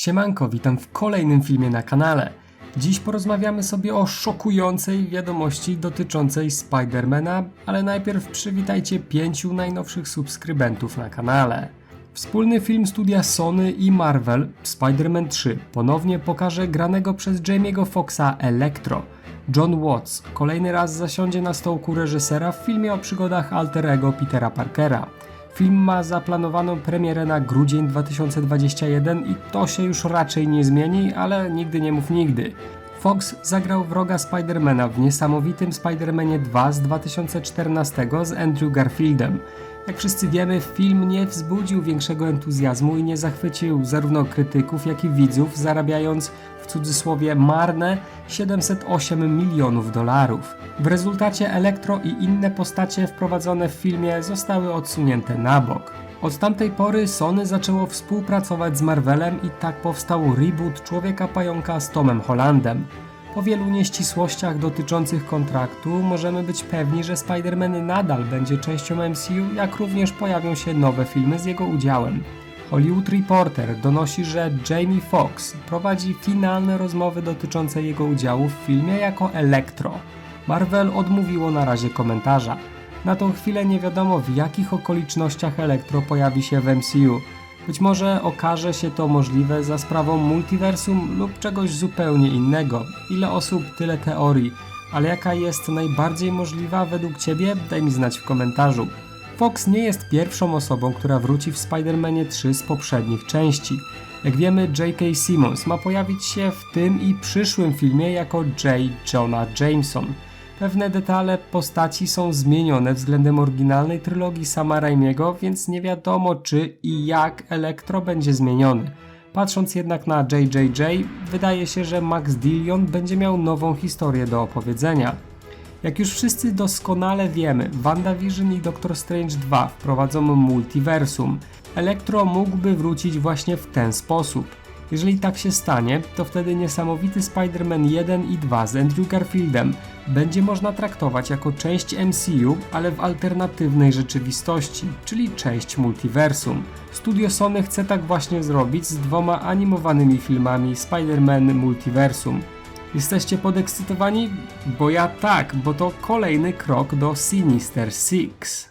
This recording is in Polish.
Siemanko, witam w kolejnym filmie na kanale. Dziś porozmawiamy sobie o szokującej wiadomości dotyczącej Spidermana, ale najpierw przywitajcie pięciu najnowszych subskrybentów na kanale. Wspólny film studia Sony i Marvel, Spider-Man 3, ponownie pokaże granego przez Jamie'ego Foxa Electro. John Watts kolejny raz zasiądzie na stołku reżysera w filmie o przygodach alterego Petera Parkera. Film ma zaplanowaną premierę na grudzień 2021 i to się już raczej nie zmieni, ale nigdy nie mów nigdy. Fox zagrał wroga Spidermana w niesamowitym Spider-Manie 2 z 2014 z Andrew Garfieldem. Jak wszyscy wiemy, film nie wzbudził większego entuzjazmu i nie zachwycił zarówno krytyków, jak i widzów, zarabiając w cudzysłowie marne 708 milionów dolarów. W rezultacie Elektro i inne postacie wprowadzone w filmie zostały odsunięte na bok. Od tamtej pory Sony zaczęło współpracować z Marvelem i tak powstał reboot Człowieka Pająka z Tomem Hollandem. Po wielu nieścisłościach dotyczących kontraktu możemy być pewni, że Spider-Man nadal będzie częścią MCU, jak również pojawią się nowe filmy z jego udziałem. Hollywood Reporter donosi, że Jamie Foxx prowadzi finalne rozmowy dotyczące jego udziału w filmie jako Electro. Marvel odmówiło na razie komentarza. Na tą chwilę nie wiadomo w jakich okolicznościach Electro pojawi się w MCU. Być może okaże się to możliwe za sprawą multiversum lub czegoś zupełnie innego. Ile osób, tyle teorii. Ale jaka jest najbardziej możliwa według Ciebie? Daj mi znać w komentarzu. Fox nie jest pierwszą osobą, która wróci w Spider-Manie 3 z poprzednich części. Jak wiemy, J.K. Simmons ma pojawić się w tym i przyszłym filmie jako J. Jonah Jameson. Pewne detale postaci są zmienione względem oryginalnej trylogii Sama Raimiego, więc nie wiadomo czy i jak Elektro będzie zmieniony. Patrząc jednak na JJJ, wydaje się, że Max Dillon będzie miał nową historię do opowiedzenia. Jak już wszyscy doskonale wiemy, WandaVision i Doctor Strange 2 wprowadzą multiversum. Elektro mógłby wrócić właśnie w ten sposób. Jeżeli tak się stanie, to wtedy niesamowity Spider-Man 1 i 2 z Andrew Garfieldem będzie można traktować jako część MCU, ale w alternatywnej rzeczywistości, czyli część multiversum. Studio Sony chce tak właśnie zrobić z dwoma animowanymi filmami Spider-Man Multiversum. Jesteście podekscytowani? Bo ja tak, bo to kolejny krok do Sinister Six.